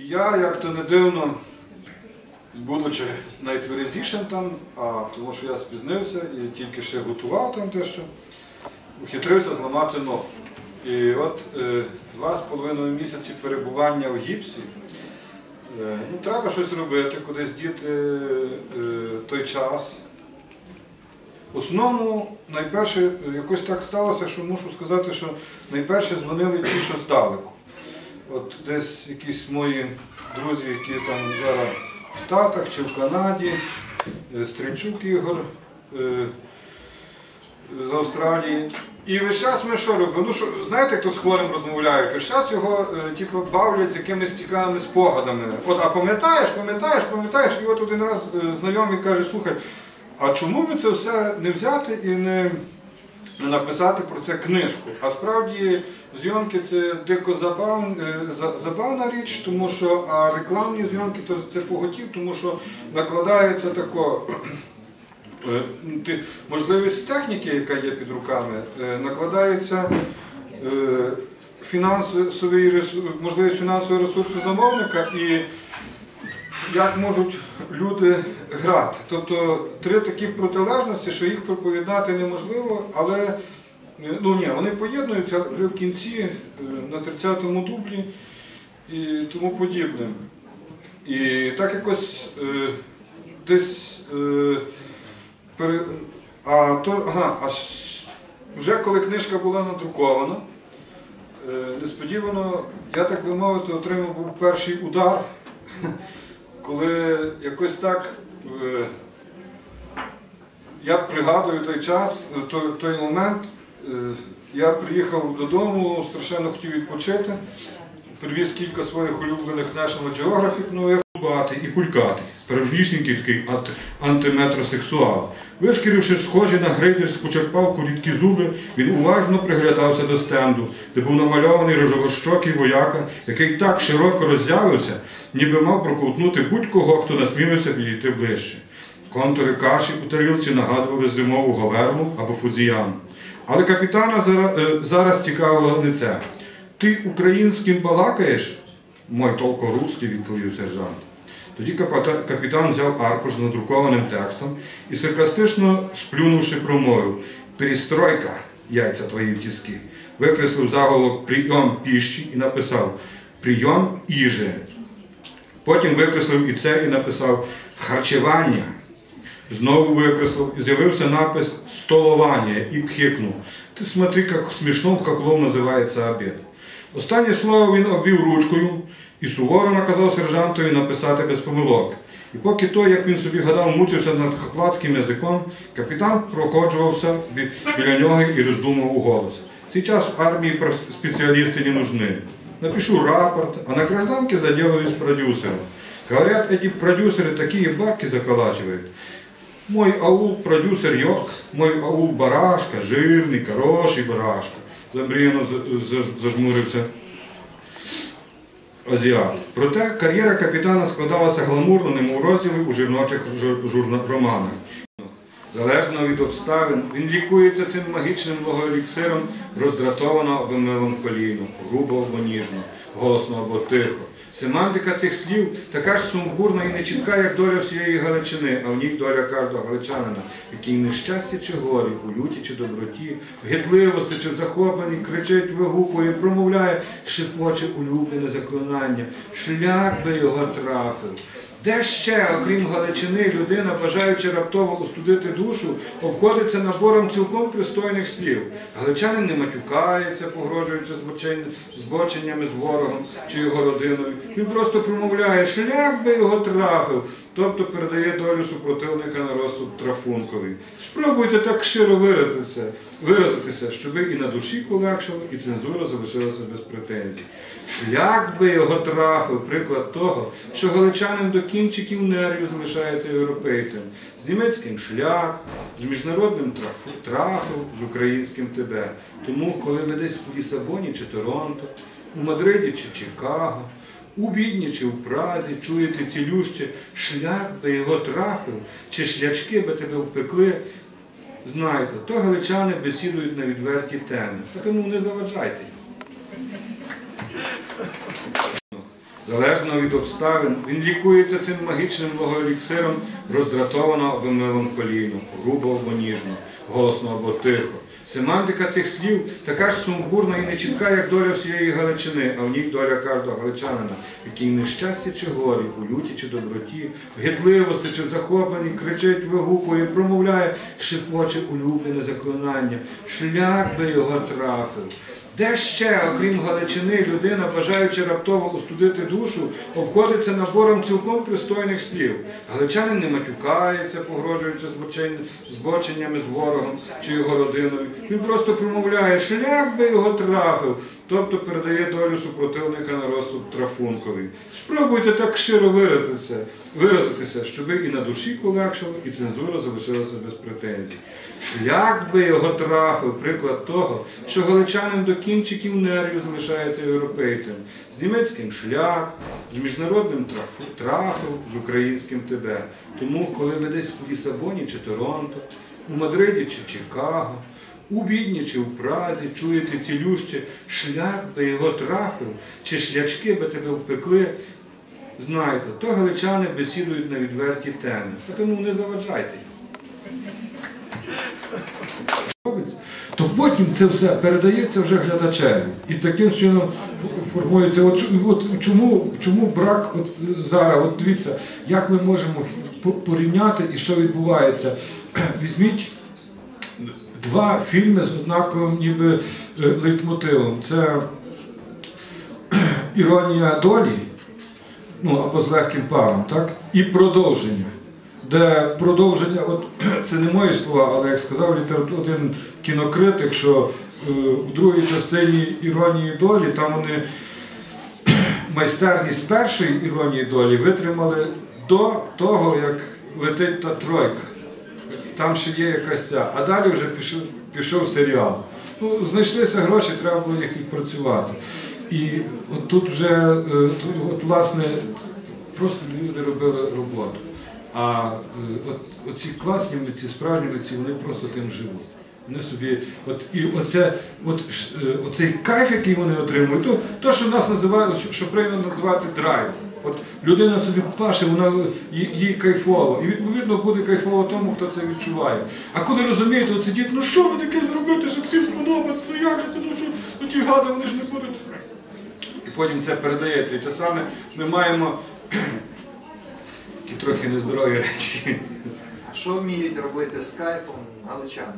Я, як то не дивно, будучи найтверезішим там, а тому що я спізнився і тільки ще готував там те, що ухитрився зламати ногу. І от е, два з половиною місяці перебування в гіпсі, е, ну, треба щось робити, кудись діти е, той час. В основному, найперше, якось так сталося, що мушу сказати, що найперше дзвонили ті, що здалеку. От десь якісь мої друзі, які там зараз в Штатах чи в Канаді, е, Стрельчук Ігор е, з Австралії. І весь час ми що робимо? Ну, що, знаєте, хто з хворим розмовляє? Весь час його е, типу, бавлять з якимись цікавими спогадами. От, а пам'ятаєш, пам'ятаєш, пам'ятаєш, і от один раз е, знайомий каже, слухай, а чому ви це все не взяти і не не написати про це книжку. А справді зйомки це дико забав, е, забавна річ, тому що а рекламні зйомки то це поготів, тому що накладається тако. е, Можливість техніки, яка є під руками, е, накладається фінансовий можливість фінансового ресурсу замовника і як можуть люди грати. Тобто три такі протилежності, що їх проповідати неможливо, але е, ну ні, вони поєднуються вже в кінці е, на 30-му дублі і тому подібне. І так якось е, десь. Е, пере- а то, ага, аж вже коли книжка була надрукована, е, несподівано, я так би мовити, отримав був перший удар коли якось так е, я пригадую той час, той, той момент, е, я приїхав додому, страшенно хотів відпочити, привіз кілька своїх улюблених National Geographic нових. Багатий і кулькатий, справжнісінький такий антиметросексуал. Вишкіривши схожі на грейдерську черпалку рідкі зуби, він уважно приглядався до стенду, де був намальований рожовощокий вояка, який так широко роззявився, ніби мав проковтнути будь-кого, хто насмілився підійти ближче. Контури каші у тарілці нагадували зимову говерну або фудзіян. Але капітана е, зараз цікавило не це. Ти українським балакаєш? Мой толко русський, відповів сержант. Тоді капітан взяв аркуш з надрукованим текстом і саркастично сплюнувши промовив Перестройка, яйця твої в тіски. Викреслив заголовок Прийом піщі і написав Прийом іже. Потім викреслив і це і написав харчування. Знову викреслив і з'явився напис столовання і пхикнув. Ти смотри, як смішно в Хохлов називається обід. Останнє слово він обвів ручкою і суворо наказав сержантові написати без помилок. І поки той, як він собі гадав, мучився над хохладським язиком, капітан проходжувався бі- біля нього і роздумав у голос. Сейчас в армии про- специалисты не нужны. Напишу рапорт, а на гражданке заделаюсь продюсером. Говорят, эти продюсеры такие бабки заколачивают. Мой аул продюсер Йорк, мой аул барашка, жирний, хороший барашка. Замріяно зажмурився азіат. Проте кар'єра капітана складалася гламурно, немов розділи у жіночих романах. Залежно від обставин, він лікується цим магічним логоеліксиром роздратовано або меланхолійно, грубо або ніжно, голосно або тихо. Семантика цих слів така ж сумбурна і нечітка, як доля всієї Галичини, а в ній доля кожного галичанина, який в нещасті чи горі, у люті чи доброті, в гидливості чи в захопленні, кричить, вигукує, промовляє, шепоче улюблене заклинання. Шлях би його трафив. Де ще, окрім Галичини, людина, бажаючи раптово остудити душу, обходиться набором цілком пристойних слів. Галичанин не матюкається, погрожуючи збоченнями з ворогом чи його родиною. Він просто промовляє, шлях би його трафив, тобто передає долю супротивника на розсуд трафунковий. Спробуйте так щиро виразитися, виразитися, щоб і на душі полегшало, і цензура залишилася без претензій. Шлях би його трафив, приклад того, що галичанин до кінчиків нервів залишається європейцем. З німецьким шлях, з міжнародним трафу, з українським тебе. Тому, коли ви десь в Лісабоні чи Торонто, у Мадриді чи Чикаго, у Відні чи в Празі чуєте цілюще, шлях би його трафив, чи шлячки би тебе впекли, знайте, то галичани бесідують на відверті теми. Тому не заважайте залежно від обставин, він лікується цим магічним логоеліксиром роздратовано або меланхолійно, грубо або ніжно, голосно або тихо. Семантика цих слів така ж сумбурна і нечітка, як доля всієї Галичини, а в ній доля кожного галичанина, який в нещасті чи горі, у люті чи доброті, в гидливості чи в захопленні кричить, вигукує, промовляє, шепоче улюблене заклинання, шлях би його трафив. Де ще, окрім Галичини, людина, бажаючи раптово остудити душу, обходиться набором цілком пристойних слів. Галичанин не матюкається, погрожуючи збоченнями з ворогом чи його родиною. Він просто промовляє, шлях би його трафив, тобто передає долю супротивника на розсуд трафунковий. Спробуйте так щиро виразитися, виразитися, щоб і на душі полегшало, і цензура залишилася без претензій. Шлях би його трафив, приклад того, що галичанин до кінчиків нервів залишається європейцем. З німецьким шлях, з міжнародним трафу, з українським тебе. Тому, коли ви десь у Лісабоні чи Торонто, у Мадриді чи Чикаго, у Відні чи в Празі чуєте цілюще, шлях би його трафив, чи шлячки би тебе впекли, Знайте, то галичани бесідують на відверті теми, тому не заважайте робиться, то потім це все передається вже глядачеві. І таким чином формується. От, от чому, чому брак от зараз, от дивіться, як ми можемо порівняти і що відбувається. Візьміть два фільми з однаковим ніби е, лейтмотивом. Це Іронія долі, ну або з легким паром, так? І продовження. Де продовження, от це не мої слова, але як сказав літератур, один кінокритик, що е, у другій частині іронії долі там вони майстерність першої іронії долі витримали до того, як летить та тройка. Там ще є якась ця. А далі вже пішов, пішов серіал. Ну, знайшлися гроші, треба було їх відпрацювати. І от тут вже, е, тут, от, власне, просто люди робили роботу. А е, от, оці класні митці, справжні митці, вони просто тим живуть. Вони собі, от і оце, от, е, оцей кайф, який вони отримують, то, то що нас називають, що- прийнято називати драйв. От людина собі паше, вона їй, кайфово. І відповідно буде кайфово тому, хто це відчуває. А коли розумієте, от сидіть, ну що ви таке зробити, щоб всім сподобатися, ну як же це, ну що, ну ті гади, вони ж не будуть. І потім це передається. І часами ми маємо такі трохи нездорові речі. А що вміють робити з кайфом галичани?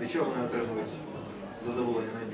Від чого вони отримують задоволення найбільше?